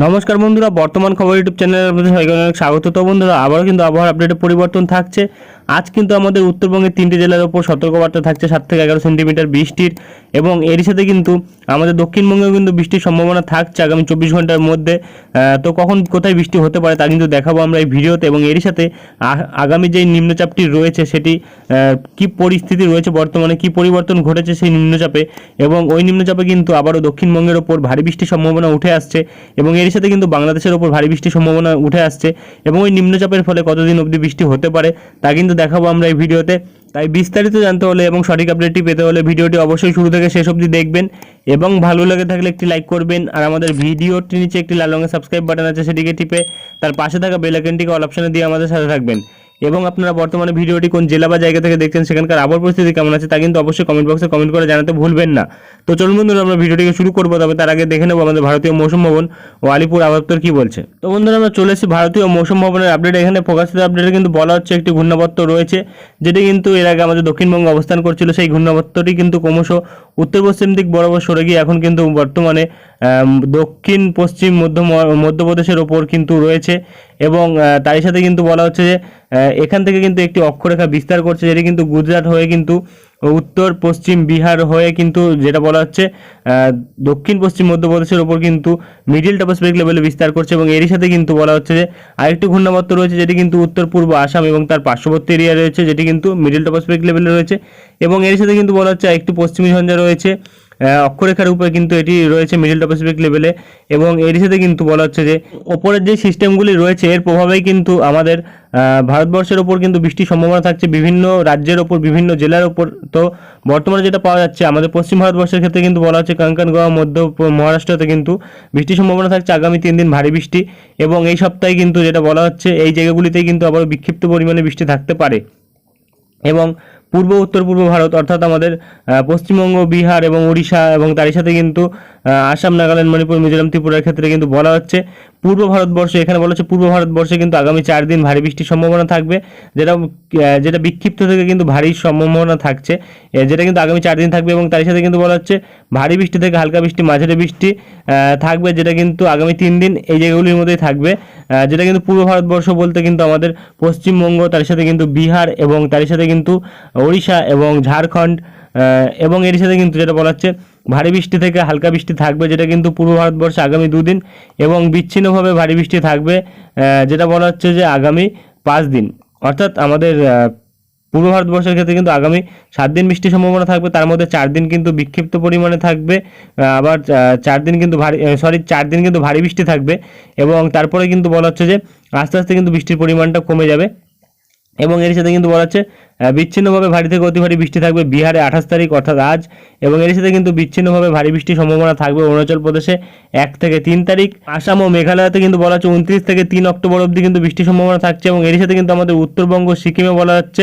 নমস্কার বন্ধুরা, বর্তমান খবর ইউটিউব চ্যানেলের আপনাদের সবাইকে অনেক স্বাগত। তো বন্ধুরা, আবারও কিন্তু আবহাওয়ার আপডেটে পরিবর্তন থাকছে। আজ কিন্তু আমাদের উত্তরবঙ্গের তিনটি জেলার ওপর সতর্কবার্তা থাকছে সাত থেকে এগারো সেন্টিমিটার বৃষ্টির এবং এরই সাথে কিন্তু আমাদের দক্ষিণবঙ্গেও কিন্তু বৃষ্টির সম্ভাবনা থাকছে আগামী চব্বিশ ঘণ্টার মধ্যে। তো কখন কোথায় বৃষ্টি হতে পারে তা কিন্তু দেখাবো আমরা এই ভিডিওতে এবং এরই সাথে আগামী যেই নিম্নচাপটি রয়েছে সেটি কি পরিস্থিতি রয়েছে বর্তমানে, কি পরিবর্তন ঘটেছে সেই নিম্নচাপে এবং ওই নিম্নচাপে কিন্তু আবারও দক্ষিণবঙ্গের ওপর ভারী বৃষ্টির সম্ভাবনা উঠে আসছে এবং এর সাথে কিন্তু বাংলাদেশের ওপর ভারী বৃষ্টির সম্ভাবনা উঠে আসছে এবং ওই নিম্নচাপের ফলে কতদিন অবধি বৃষ্টি হতে পারে তা কিন্তু দেখাবো আমরা এই ভিডিওতে। তাই বিস্তারিত জানতে হলে এবং সঠিক আপডেটটি পেতে হলে ভিডিওটি অবশ্যই শুরু থেকে শেষ অবধি দেখবেন এবং ভালো লেগে থাকলে একটি লাইক করবেন। আর আমাদের ভিডিওটি নিচে একটি লাল রঙের সাবস্ক্রাইব বাটন আছে, সেটিকে টিপে তার পাশে থাকা বেল আইকনটিকে অল অপশনে দিয়ে আমাদের সাথে থাকবেন। এবং আপনারা বর্তমানে ভিডিওটি কোন জেলা বা জায়গা থেকে দেখছেন, সেখানকার আবহাওয়ার পরিস্থিতি কেমন আছে তা কিন্তু অবশ্যই কমেন্ট বক্সে কমেন্ট করে জানাতে ভুলবেন না। তো চলুন বন্ধুরা, আমরা ভিডিওটিকে শুরু করব, তবে তার আগে দেখে নেব আমাদের ভারতীয় মৌসুম ভবন ও আলিপুর আবহাওয়া কি বলছে। তো বন্ধুরা, আমরা চলে এসেছি ভারতীয় মৌসুম ভবনের আপডেট এখানে প্রকাশিত আপডেটে কিন্তু বলা হচ্ছে একটি ঘূর্ণাবর্ত রয়েছে, যেটি কিন্তু এর আগে আমাদের দক্ষিণবঙ্গে অবস্থান করছিল। সেই ঘূর্ণাবর্তটি কিন্তু ক্রমশ উত্তর পশ্চিম দিক বরাবর সরে গিয়ে এখন কিন্তু বর্তমানে দক্ষিণ, পশ্চিম, মধ্য মধ্যপ্রদেশের ওপর কিন্তু রয়েছে এবং তারই সাথে কিন্তু বলা হচ্ছে যে এখান থেকে কিন্তু একটি অক্ষরেখা বিস্তার করছে যেটি কিন্তু গুজরাট হয়ে কিন্তু উত্তর, পশ্চিম বিহার হয়ে কিন্তু যেটা বলা হচ্ছে দক্ষিণ, পশ্চিম, মধ্যপ্রদেশের ওপর কিন্তু মিডিল টপোস্ফেরিক লেভেলে বিস্তার করছে এবং এরই সাথে কিন্তু বলা হচ্ছে যে, আরেকটি ঘূর্ণাবর্ত রয়েছে যেটি কিন্তু উত্তর, পূর্ব আসাম এবং তার পার্শ্ববর্তী এরিয়া রয়েছে যেটি কিন্তু মিডিল টপোস্ফেরিক লেভেলে রয়েছে এবং এর সাথে কিন্তু বলা হচ্ছে একটু পশ্চিমী ঝঞ্ঝা রয়েছে। অক্ষরেখার উপরে কিন্তু এটি রয়েছে মিডিল টপোস্ফেরিক লেভেলে এবং এর সাথে কিন্তু বলা হচ্ছে যে ওপরের যে সিস্টেমগুলি রয়েছে, এর প্রভাবেই কিন্তু আমাদের ভারতবর্ষের ওপর কিন্তু বৃষ্টির সম্ভাবনা থাকছে। বিভিন্ন রাজ্যের ওপর, বিভিন্ন জেলার ওপর। তো বর্তমানে যেটা পাওয়া যাচ্ছে, আমাদের পশ্চিম ভারতবর্ষের ক্ষেত্রে কিন্তু বলা হচ্ছে কাঙ্কানগোয়া মধ্য মহারাষ্ট্রতে কিন্তু বৃষ্টির সম্ভাবনা থাকছে। আগামী তিন দিন ভারী বৃষ্টি এবং এই সপ্তাহে কিন্তু যেটা বলা হচ্ছে, এই জায়গাগুলিতেই কিন্তু আবার বিক্ষিপ্ত পরিমাণে বৃষ্টি থাকতে পারে। এবং পূর্ব, উত্তর পূর্ব ভারত, অর্থাৎ আমাদের পশ্চিমবঙ্গ, বিহার এবং উড়িষ্যা এবং তারই সাথে কিন্তু আসাম, নাগাল্যান্ড, মণিপুর, মিজোরাম, ত্রিপুরার ক্ষেত্রে কিন্তু বলা হচ্ছে, পূর্ব ভারতবর্ষে, এখানে বলা হচ্ছে পূর্ব ভারতবর্ষে কিন্তু আগামী চার দিন ভারী বৃষ্টির সম্ভাবনা থাকবে, যেটা যেটা বিক্ষিপ্ত থেকে কিন্তু ভারী সম্ভাবনা থাকছে যেটা কিন্তু আগামী চার দিন থাকবে এবং তারই সাথে কিন্তু বলা হচ্ছে ভারী বৃষ্টি থেকে হালকা বৃষ্টি, মাঝারি বৃষ্টি থাকবে, যেটা কিন্তু আগামী তিন দিন এই জায়গাগুলির মধ্যেই থাকবে যেটা কিন্তু পূর্ব ভারতবর্ষ বলতে কিন্তু আমাদের পশ্চিমবঙ্গ, তার সাথে কিন্তু বিহার এবং তার সাথে কিন্তু ওড়িশা এবং ঝাড়খণ্ড এবং এর সাথে কিন্তু যেটা বলা হচ্ছে ভারী বৃষ্টি থেকে হালকা বৃষ্টি থাকবে, যেটা কিন্তু পূর্ব ভারতবর্ষে আগামী দুদিন এবং বিচ্ছিন্নভাবে ভারী বৃষ্টি থাকবে যেটা বলা হচ্ছে যে আগামী পাঁচ দিন। অর্থাৎ আমাদের পূর্ব ভারতবর্ষের ক্ষেত্রে কিন্তু আগামী সাত দিন বৃষ্টির সম্ভাবনা থাকবে, তার মধ্যে চার দিন কিন্তু বিক্ষিপ্ত পরিমাণে থাকবে আবার চার দিন কিন্তু ভারী সরি চার দিন কিন্তু ভারী বৃষ্টি থাকবে, এবং তারপরে কিন্তু বলা হচ্ছে যে আস্তে আস্তে কিন্তু বৃষ্টির পরিমাণটা কমে যাবে। এবং এর সাথে কিন্তু বলা হচ্ছে বিচ্ছিন্নভাবে ভারী থেকে অতি ভারী বৃষ্টি থাকবে বিহারে আঠাশ তারিখ, অর্থাৎ আজ। এবং এর সাথে কিন্তু বিচ্ছিন্নভাবে ভারী বৃষ্টির সম্ভাবনা থাকবে অরুণাচল প্রদেশে এক থেকে তিন তারিখ। আসাম ও মেঘালয়তে কিন্তু বলা হচ্ছে উনত্রিশ থেকে তিন অক্টোবর অবধি কিন্তু বৃষ্টির সম্ভাবনা থাকছে এবং এর সাথে কিন্তু আমাদের উত্তরবঙ্গ, সিকিমে বলা হচ্ছে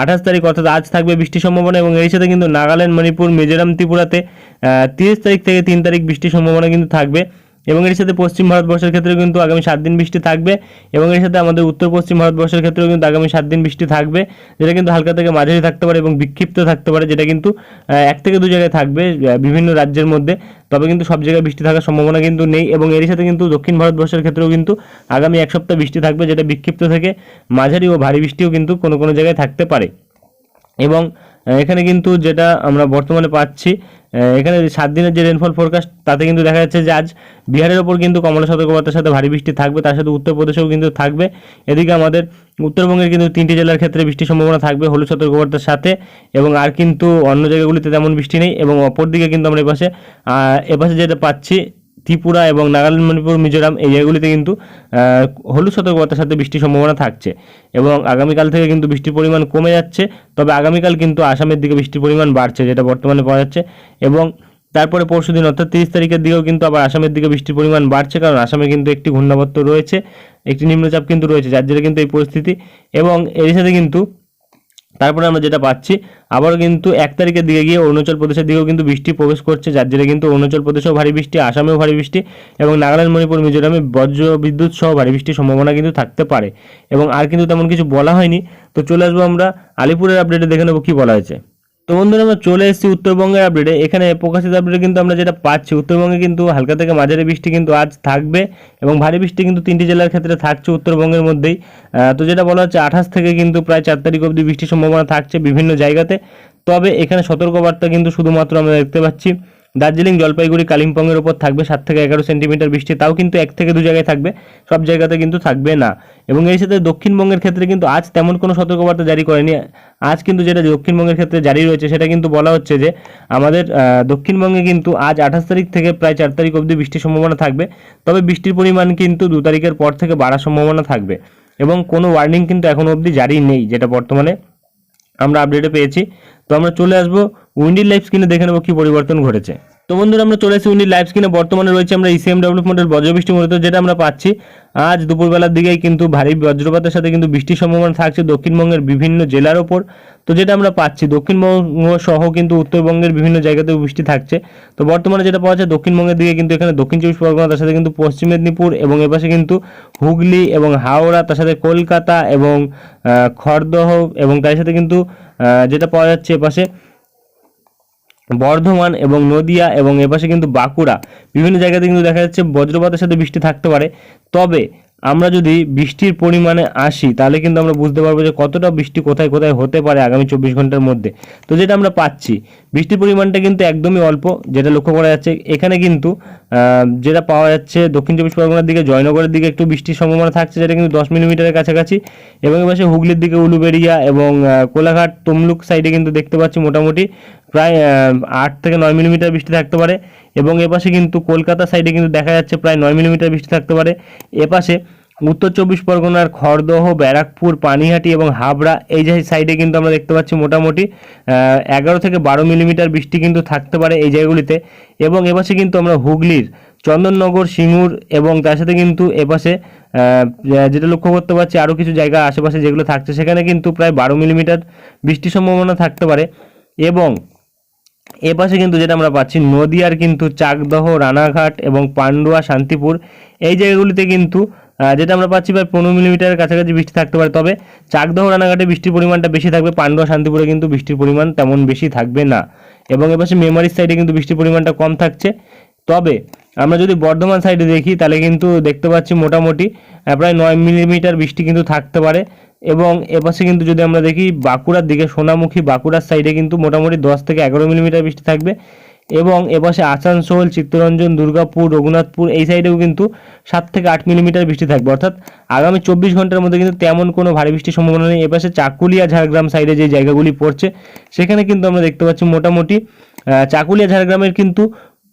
আঠাশ তারিখ, অর্থাৎ আজ থাকবে বৃষ্টির সম্ভাবনা এবং এর সাথে কিন্তু নাগাল্যান্ড, মণিপুর, মিজোরাম, ত্রিপুরাতে তিরিশ তারিখ থেকে তিন তারিখ বৃষ্টির সম্ভাবনা কিন্তু থাকবে। এবং এর সাথে পশ্চিম ভারতবর্ষের ক্ষেত্রেও কিন্তু আগামী সাত দিন বৃষ্টি থাকবে এবং এর সাথে আমাদের উত্তর পশ্চিম ভারতবর্ষের ক্ষেত্রেও কিন্তু আগামী সাত দিন বৃষ্টি থাকবে, যেটা কিন্তু হালকা থেকে মাঝারি থাকতে পারে এবং বিক্ষিপ্ত থাকতে পারে, যেটা কিন্তু এক থেকে দু জায়গায় থাকবে বিভিন্ন রাজ্যের মধ্যে। তবে কিন্তু সব জায়গায় বৃষ্টি থাকার সম্ভাবনা কিন্তু নেই এবং এর সাথে কিন্তু দক্ষিণ ভারতবর্ষের ক্ষেত্রেও কিন্তু আগামী এক সপ্তাহ বৃষ্টি থাকবে, যেটা বিক্ষিপ্ত থেকে মাঝারি ও ভারী বৃষ্টিও কিন্তু কোনো কোনো জায়গায় থাকতে পারে। এবং এখানে কিন্তু যেটা আমরা বর্তমানে পাচ্ছি এখানে সাত দিনের যে রেনফল ফোরকাস্ট তাতে কিন্তু দেখা যাচ্ছে যে আজ বিহারের ওপর কিন্তু কমলা সতর্কবার্তার সাথে ভারী বৃষ্টি থাকবে, তার সাথে উত্তরপ্রদেশেও কিন্তু থাকবে। এদিকে আমাদের উত্তরবঙ্গের কিন্তু তিনটি জেলার ক্ষেত্রে বৃষ্টির সম্ভাবনা থাকবে হলুদ সতর্কবার্তার সাথে, এবং আর কিন্তু অন্য জায়গাগুলিতে তেমন বৃষ্টি নেই, এবং অপরদিকে কিন্তু আমরা এপাশে এপাশে যেটা পাচ্ছি ত্রিপুরা এবং নাগাল্যান্ড, মণিপুর, মিজোরাম এই জায়গাগুলিতে কিন্তু হলুদ সতর্কতার সাথে বৃষ্টির সম্ভাবনা থাকছে। এবং আগামীকাল থেকে কিন্তু বৃষ্টির পরিমাণ কমে যাচ্ছে, তবে আগামীকাল কিন্তু আসামের দিকে বৃষ্টির পরিমাণ বাড়ছে, যেটা বর্তমানে পাওয়া যাচ্ছে। এবং তারপরে পরশু দিন, অর্থাৎ তিরিশ তারিখের দিকেও কিন্তু আবার আসামের দিকে বৃষ্টির পরিমাণ বাড়ছে, কারণ আসামে কিন্তু একটি ঘূর্ণাবর্ত রয়েছে, একটি নিম্নচাপ কিন্তু রয়েছে, যার জেরে কিন্তু এই পরিস্থিতি। এবং এর সাথে কিন্তু তারপরে আমরা যেটা পাচ্ছি আবার কিন্তু এক তারিখের দিকে গিয়ে অরুণাচল প্রদেশের দিকেও কিন্তু বৃষ্টি প্রবেশ করছে, যার জেরে কিন্তু অরুণাচল প্রদেশেও ভারী বৃষ্টি, আসামেও ভারী বৃষ্টি এবং নাগাল্যান্ড, মণিপুর, মিজোরামে বজ্র বিদ্যুৎ সহ ভারী বৃষ্টির সম্ভাবনা কিন্তু থাকতে পারে। এবং আর কিন্তু তেমন কিছু বলা হয়নি। তো চলে আসব আমরা আলিপুরের আপডেটে দেখে নেব কী বলা হয়েছে। তো বন্ধুরা, আমরা চলে এসেছি উত্তরবঙ্গের আপডেটে এখানে প্রকাশিত আপডেটে কিন্তু আমরা যেটা পাচ্ছি, উত্তরবঙ্গে কিন্তু হালকা থেকে মাঝারি বৃষ্টি কিন্তু আজ থাকবে এবং ভারী বৃষ্টি কিন্তু তিনটি জেলার ক্ষেত্রে থাকছে উত্তরবঙ্গের মধ্যেই। তো যেটা বলা হচ্ছে, আঠাশ থেকে কিন্তু প্রায় চার তারিখ অবধি বৃষ্টির সম্ভাবনা থাকছে বিভিন্ন জায়গাতে। তবে এখানে সতর্কবার্তা কিন্তু শুধুমাত্র আমরা দেখতে পাচ্ছি। দার্জিলিং জলপাইগুড়ি কালিম্পংয়ের ওপর থাকবে সাত থেকে এগারো সেন্টিমিটার বৃষ্টি, তাও কিন্তু এক থেকে দু জায়গায় থাকবে, সব জায়গাতে কিন্তু থাকবে না। এবং এর সাথে দক্ষিণবঙ্গের ক্ষেত্রে কিন্তু আজ তেমন কোনো সতর্কবার্তা জারি করেনি। আজ কিন্তু যেটা দক্ষিণবঙ্গের ক্ষেত্রে জারি রয়েছে, সেটা কিন্তু বলা হচ্ছে যে আমাদের দক্ষিণবঙ্গে কিন্তু আজ আঠাশ তারিখ থেকে প্রায় চার তারিখ অবধি বৃষ্টির সম্ভাবনা থাকবে। তবে বৃষ্টির পরিমাণ কিন্তু দু তারিখের পর থেকে বাড়ার সম্ভাবনা থাকবে। এবং কোনো ওয়ার্নিং কিন্তু এখনও অবধি জারি নেই, যেটা বর্তমানে আমরা আপডেটে পেয়েছি। তো আমরা চলে আসব উইন্ডি লাইফ স্ক্রিনে দেখে নেব কি পরিবর্তন ঘটেছে। তো বন্ধুরা, আমরা চলে এসেছি উইন্ডি লাইফ স্ক্রিনে বর্তমানে রয়েছে আমরা E ইসিএম ডেভেলপমেন্টের বজ্রবৃষ্টি মূলত যেটা আমরা পাচ্ছি। আজ দুপুরবেলার দিকেই কিন্তু ভারী বজ্রপাতের সাথে কিন্তু বৃষ্টির সম্ভাবনা থাকছে দক্ষিণবঙ্গের বিভিন্ন জেলার ওপর। তো যেটা আমরা পাচ্ছি, দক্ষিণবঙ্গ সহ কিন্তু উত্তরবঙ্গের বিভিন্ন জায়গাতেও বৃষ্টি থাকছে। তো বর্তমানে যেটা পাওয়া যায় দক্ষিণবঙ্গের দিকে কিন্তু এখানে দক্ষিণ চব্বিশ পরগনা, তার সাথে কিন্তু পশ্চিম মেদিনীপুর এবং এপাশে কিন্তু হুগলি এবং হাওড়া, তার সাথে কলকাতা এবং খড়দহ এবং তার সাথে কিন্তু যেটা পাওয়া যাচ্ছে এপাশে বর্ধমান এবং নদিয়া এবং এপাশে কিন্তু বাঁকুড়া বিভিন্ন জায়গাতে কিন্তু দেখা যাচ্ছে বজ্রপাতের সাথে বৃষ্টি থাকতে পারে। তবে আমরা যদি বৃষ্টির পরিমাণে আসি, তাহলে কিন্তু আমরা বুঝতে পারব যে কতটা বৃষ্টি কোথায় কোথায় হতে পারে আগামী চব্বিশ ঘণ্টার মধ্যে। তো যেটা আমরা পাচ্ছি, বৃষ্টির পরিমাণটা কিন্তু একদমই অল্প, যেটা লক্ষ্য করা যাচ্ছে এখানে কিন্তু যেটা পাওয়া যাচ্ছে দক্ষিণ চব্বিশ পরগনার দিকে, জয়নগরের দিকে একটু বৃষ্টির সম্ভাবনা থাকছে, যেটা কিন্তু দশ মিলিমিটারের কাছাকাছি। এবং এপাশে হুগলির দিকে উলুবেড়িয়া এবং কোলাঘাট, তমলুক সাইডে কিন্তু দেখতে পাচ্ছি মোটামুটি। প্রায় আট থেকে নয় মিলিমিটার বৃষ্টি থাকতে পারে এবং এপাশে কিন্তু কলকাতা সাইডে কিন্তু দেখা যাচ্ছে প্রায় নয় মিলিমিটার বৃষ্টি থাকতে পারে। এপাশে উত্তর চব্বিশ পরগনার খড়দহ, ব্যারাকপুর, পানিহাটি এবং হাবড়া এই যে সাইডে কিন্তু আমরা দেখতে পাচ্ছি মোটামুটি এগারো থেকে বারো মিলিমিটার বৃষ্টি কিন্তু থাকতে পারে এই জায়গাগুলিতে এবং এপাশে কিন্তু আমরা হুগলির, চন্দননগর, সিঙ্গুর এবং তার সাথে কিন্তু এপাশে যেটা লক্ষ্য করতে পারছি আরও কিছু জায়গা আশেপাশে যেগুলো থাকছে সেখানে কিন্তু প্রায় বারো মিলিমিটার বৃষ্টির সম্ভাবনা থাকতে পারে এবং এ পাশে কিন্তু যেটা আমরা পাচ্ছি, নদিয়ার কিন্তু চাকদহ, রানাঘাট এবং পান্ডুয়া, শান্তিপুর। এই জায়গাগুলিতে কিন্তু যেটা আমরা পাচ্ছি প্রায় পনেরো মিলিমিটারের কাছাকাছি বৃষ্টি থাকতে পারে। তবে চাকদহ, রানাঘাটে বৃষ্টির পরিমাণটা বেশি থাকবে, পান্ডুয়া, শান্তিপুরে কিন্তু বৃষ্টির পরিমাণ তেমন বেশি থাকবে না। এবং এপাশে মেমারির সাইডে কিন্তু বৃষ্টির পরিমাণটা কম থাকছে। তবে আমরা যদি বর্ধমান সাইডে দেখি, তাহলে কিন্তু দেখতে পাচ্ছি মোটামুটি প্রায় নয় মিলিমিটার বৃষ্টি কিন্তু থাকতে পারে। এবং এপাশে কিন্তু যদি আমরা দেখি বাঁকুড়ার দিকে, সোনামুখী বাঁকুড়ার সাইডে কিন্তু মোটামুটি দশ থেকে এগারো মিলিমিটার বৃষ্টি থাকবে এবং এপাশে আসানসোল, চিত্তরঞ্জন, দুর্গাপুর, রঘুনাথপুর এই সাইডেও কিন্তু সাত থেকে আট মিলিমিটার বৃষ্টি থাকবে। অর্থাৎ আগামী চব্বিশ ঘণ্টার মধ্যে কিন্তু তেমন কোনো ভারী বৃষ্টির সম্ভাবনা নেই। এপাশে চাকুলিয়া, ঝাড়গ্রাম সাইডে যে জায়গাগুলি পড়ছে, সেখানে কিন্তু আমরা দেখতে পাচ্ছি মোটামুটি চাকুলিয়া, ঝাড়গ্রামের কিন্তু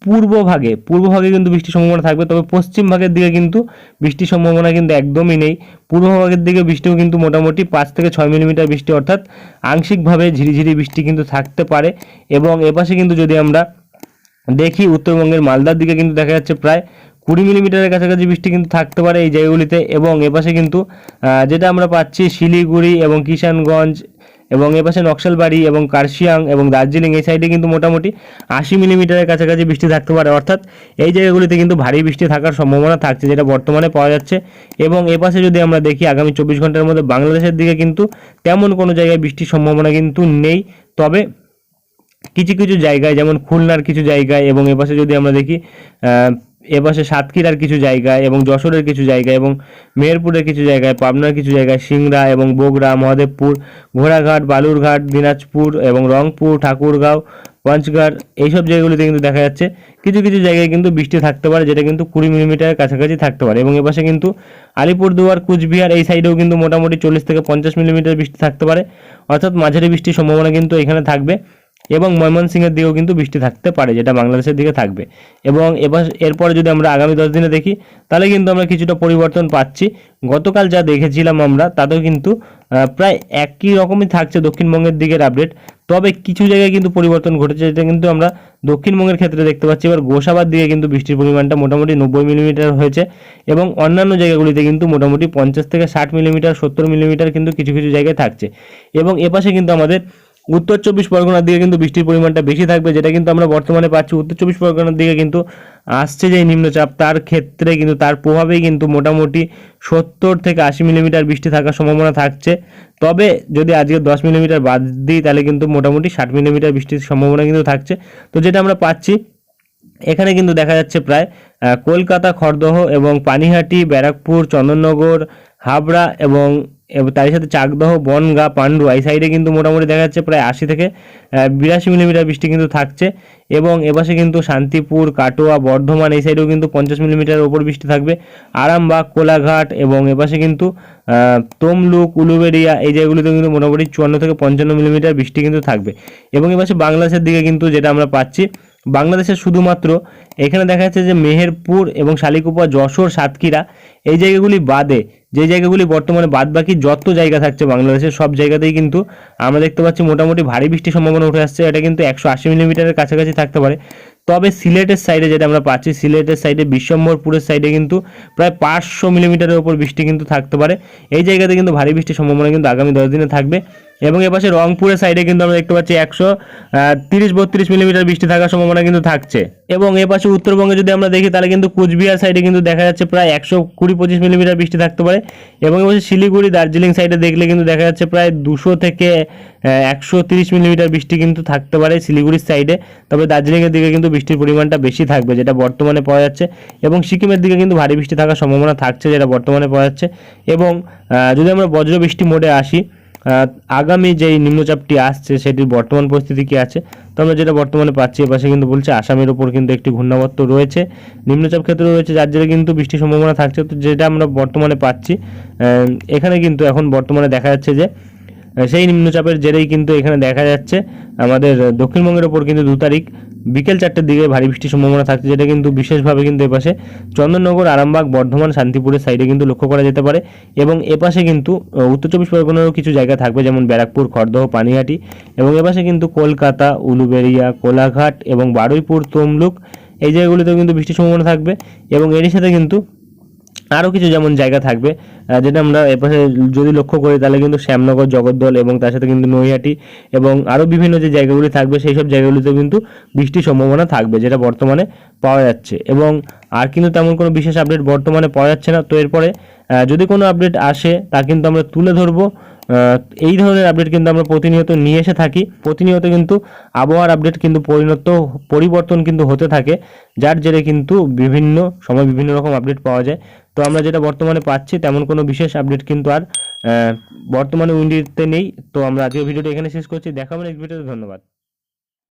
পূর্ব ভাগে পূর্ব ভাগে কিন্তু বৃষ্টির সম্ভাবনা থাকবে, তবে পশ্চিম ভাগের দিকে কিন্তু বৃষ্টির সম্ভাবনা কিন্তু একদমই নেই। পূর্ব ভাগের দিকে বৃষ্টিও কিন্তু মোটামুটি পাঁচ থেকে ছয় মিলিমিটার বৃষ্টি, অর্থাৎ আংশিকভাবে ঝিরিঝিরি বৃষ্টি কিন্তু থাকতে পারে। এবং এপাশে কিন্তু যদি আমরা দেখি, উত্তরবঙ্গের মালদার দিকে কিন্তু দেখা যাচ্ছে প্রায় কুড়ি মিলিমিটারের কাছাকাছি বৃষ্টি কিন্তু থাকতে পারে এই জায়গাগুলিতে। এবং এপাশে কিন্তু যেটা আমরা পাচ্ছি শিলিগুড়ি এবং কিষানগঞ্জ এবং এপাশে নকশালবাড়ি এবং কার্শিয়াং এবং দার্জিলিং, এই সাইডে কিন্তু মোটামুটি আশি মিলিমিটারের কাছাকাছি বৃষ্টি থাকতে পারে। অর্থাৎ এই জায়গাগুলিতে কিন্তু ভারী বৃষ্টি থাকার সম্ভাবনা থাকছে, যেটা বর্তমানে পাওয়া যাচ্ছে। এবং এপাশে যদি আমরা দেখি, আগামী চব্বিশ ঘণ্টার মধ্যে বাংলাদেশের দিকে কিন্তু তেমন কোনো জায়গায় বৃষ্টির সম্ভাবনা কিন্তু নেই। তবে কিছু কিছু জায়গায়, যেমন খুলনার কিছু জায়গায় এবং এপাশে যদি আমরা দেখি এপাশে সাতক্ষীরার কিছু জায়গায় এবং যশোরের কিছু জায়গায় এবং মেহেরপুরের কিছু জায়গায়, পাবনার কিছু জায়গায় সিংড়া এবং বগুড়া মহাদেবপুর, ঘোড়াঘাট, বালুরঘাট, দিনাজপুর এবং রংপুর, ঠাকুরগাঁও, পঞ্চগড় এইসব জায়গাগুলিতে কিন্তু দেখা যাচ্ছে কিছু কিছু জায়গায় কিন্তু বৃষ্টি থাকতে পারে যেটা কিন্তু কুড়ি মিলিমিটারের কাছাকাছি থাকতে পারে এবং এপাশে কিন্তু আলিপুরদুয়ার, কুচবিহার এই সাইডেও কিন্তু মোটামুটি চল্লিশ থেকে পঞ্চাশ মিলিমিটার বৃষ্টি থাকতে পারে। অর্থাৎ মাঝারি বৃষ্টির সম্ভাবনা কিন্তু এখানে থাকবে। এবং ময়মনসিংহের দিকেও কিন্তু বৃষ্টি থাকতে পারে, যেটা বাংলাদেশের দিকে থাকবে। এবং এবার এরপরে যদি আমরা আগামী দশ দিনে দেখি, তাহলে কিন্তু আমরা কিছুটা পরিবর্তন পাচ্ছি। গতকাল যা দেখেছিলাম আমরা, তাতেও কিন্তু প্রায় একই রকমই থাকছে দক্ষিণবঙ্গের দিকের আপডেট তবে কিছু জায়গায় কিন্তু পরিবর্তন ঘটেছে, যেটা কিন্তু আমরা দক্ষিণবঙ্গের ক্ষেত্রে দেখতে পাচ্ছি। এবার গোসাবার দিকে কিন্তু বৃষ্টির পরিমাণটা মোটামুটি নব্বই মিলিমিটার হয়েছে এবং অন্যান্য জায়গাগুলিতে কিন্তু মোটামুটি পঞ্চাশ থেকে ষাট মিলিমিটার সত্তর মিলিমিটার কিন্তু কিছু কিছু জায়গায় থাকছে। এবং এপাশে কিন্তু আমাদের উত্তর চব্বিশ পরগনার দিকে কিন্তু বৃষ্টির পরিমাণটা বেশি থাকবে, যেটা কিন্তু আমরা বর্তমানে পাচ্ছি। উত্তর চব্বিশ পরগনার দিকে কিন্তু আসছে যে নিম্নচাপ, তার ক্ষেত্রে কিন্তু তার প্রভাবেই কিন্তু মোটামুটি সত্তর থেকে আশি মিলিমিটার বৃষ্টি থাকার সম্ভাবনা থাকছে। তবে যদি আজকে দশ মিলিমিটার বাদ দিই, তাহলে কিন্তু মোটামুটি ষাট মিলিমিটার বৃষ্টির সম্ভাবনা কিন্তু থাকছে। তো যেটা আমরা পাচ্ছি, এখানে কিন্তু দেখা যাচ্ছে প্রায় কলকাতা, খড়দহ এবং পানিহাটি, ব্যারাকপুর, চন্দননগর, হাবড়া এবং এবং তার সাথে চাকদহ, বনগা পান্ডুয়া এই সাইডে কিন্তু মোটামুটি দেখা যাচ্ছে প্রায় আশি থেকে বিরাশি মিলিমিটার বৃষ্টি কিন্তু থাকছে এবং এপাশে কিন্তু শান্তিপুর, কাটোয়া, বর্ধমান এই সাইডেও কিন্তু পঞ্চাশ মিলিমিটারের ওপর বৃষ্টি থাকবে। আরামবাগ, কোলাঘাট এবং এপাশে কিন্তু তমলুক, উলুবেড়িয়া এই জায়গাগুলিতে কিন্তু মোটামুটি চুয়ান্ন থেকে পঞ্চান্ন মিলিমিটার বৃষ্টি কিন্তু থাকবে। এবং এপাশে বাংলাদেশের দিকে কিন্তু যেটা আমরা পাচ্ছি বাংলাদেশের শুধুমাত্র। এখানে দেখা যাচ্ছে যে মেহেরপুর এবং শালিকুপা, যশোর, সাতক্ষীরা এই জায়গাগুলি বাদে, যে জায়গাগুলি বর্তমানে বাদ বাকি যত জায়গা থাকছে বাংলাদেশের সব জায়গাতেই কিন্তু আমরা দেখতে পাচ্ছি মোটামুটি ভারী বৃষ্টির সম্ভাবনা উঠে আসছে। এটা কিন্তু একশো আশি মিলিমিটারের কাছাকাছি থাকতে পারে। তবে সিলেটের সাইডে যেটা আমরা পাচ্ছি, সিলেটের সাইডে বিশ্বম্বরপুরের সাইডে কিন্তু প্রায় পাঁচশো মিলিমিটারের ওপর বৃষ্টি কিন্তু থাকতে পারে। এই জায়গাতে কিন্তু ভারী বৃষ্টির সম্ভাবনা কিন্তু আগামী দশ দিনে থাকবে। এবং এপাশে রংপুরের সাইডে কিন্তু আমরা দেখতে পাচ্ছি একশো তিরিশ, বত্রিশ মিলিমিটার বৃষ্টি থাকার সম্ভাবনা কিন্তু থাকছে। এবং এপাশে উত্তরবঙ্গে যদি আমরা দেখি, তাহলে কিন্তু কুচবিহার সাইডে কিন্তু দেখা যাচ্ছে প্রায় একশো কুড়ি, পঁচিশ মিলিমিটার বৃষ্টি থাকতে পারে। এবং এপাশে শিলিগুড়ি, দার্জিলিং সাইডে দেখলে কিন্তু দেখা যাচ্ছে প্রায় দুশো থেকে একশো তিরিশ মিলিমিটার বৃষ্টি কিন্তু থাকতে পারে শিলিগুড়ির সাইডে তবে দার্জিলিংয়ের দিকে কিন্তু বৃষ্টির পরিমাণটা বেশি থাকবে, যেটা বর্তমানে পাওয়া যাচ্ছে। এবং সিকিমের দিকে কিন্তু ভারী বৃষ্টি থাকার সম্ভাবনা থাকছে, যেটা বর্তমানে পাওয়া যাচ্ছে। এবং যদি আমরা বজ্র বৃষ্টি মোডে আসি আগামী যেই নিম্নচাপটি আসছে, সেটির বর্তমান পরিস্থিতি কি আছে? তো আমরা যেটা বর্তমানে পাচ্ছি এপাশে কিন্তু বলছে আসামের ওপর কিন্তু একটি ঘূর্ণাবর্ত রয়েছে। নিম্নচাপ ক্ষেত্র রয়েছে, যার জেরে কিন্তু বৃষ্টির সম্ভাবনা থাকছে। তো যেটা আমরা বর্তমানে পাচ্ছি এখানে কিন্তু এখন বর্তমানে দেখা যাচ্ছে যে সেই নিম্নচাপের জেরেই কিন্তু এখানে দেখা যাচ্ছে, আমাদের দক্ষিণবঙ্গের ওপর কিন্তু দু তারিখ বিকেল চারটের দিকে ভারী বৃষ্টির সম্ভাবনা থাকছে, যেটা কিন্তু বিশেষভাবে কিন্তু এপাশে চন্দননগর, আরামবাগ, বর্ধমান, শান্তিপুরের সাইডে কিন্তু লক্ষ্য করা যেতে পারে এবং এপাশে কিন্তু উত্তর চব্বিশ পরগনারও কিছু জায়গা থাকবে, যেমন ব্যারাকপুর, খড়দহ, পানিহাটি এবং এপাশে কিন্তু কলকাতা, উলুবেড়িয়া, কোলাঘাট এবং বারুইপুর, তমলুক, এই জায়গাগুলিতেও কিন্তু বৃষ্টির সম্ভাবনা থাকবে এবং এরই সাথে কিন্তু আরও কিছু যেমন জায়গা থাকবে যেটা আমরা এপাশে যদি লক্ষ্য করি তাহলে কিন্তু শ্যামনগর, জগদ্দল এবং তার সাথে কিন্তু নৈহাটি এবং আরও বিভিন্ন যে জায়গাগুলি থাকবে, সেই সব জায়গাগুলিতেও কিন্তু বৃষ্টির সম্ভাবনা থাকবে যেটা বর্তমানে পাওয়া যাচ্ছে এবং আর কিন্তু তেমন কোনো বিশেষ আপডেট বর্তমানে পাওয়া যাচ্ছে না। তো এরপরে যদি কোনো আপডেট আসে, তা কিন্তু আমরা তুলে ধরবো। এই ধরনের আপডেট কিন্তু আমরা প্রতিনিয়ত নিয়ে এসে থাকি। প্রতিনিয়ত কিন্তু আবহাওয়ার আপডেট কিন্তু পরিণত, পরিবর্তন কিন্তু হতে থাকে, যার জেরে কিন্তু বিভিন্ন সময় বিভিন্ন রকম আপডেট পাওয়া যায়। তো আমরা যেটা বর্তমানে পাচ্ছি, তেমন কোনো বিশেষ আপডেট কিন্তু আর বর্তমানে উইন্ডিতে নেই। তো আমরা আজকের ভিডিওটা এখানে শেষ করছি। দেখা হবে নেক্সট ভিডিওতে ধন্যবাদ।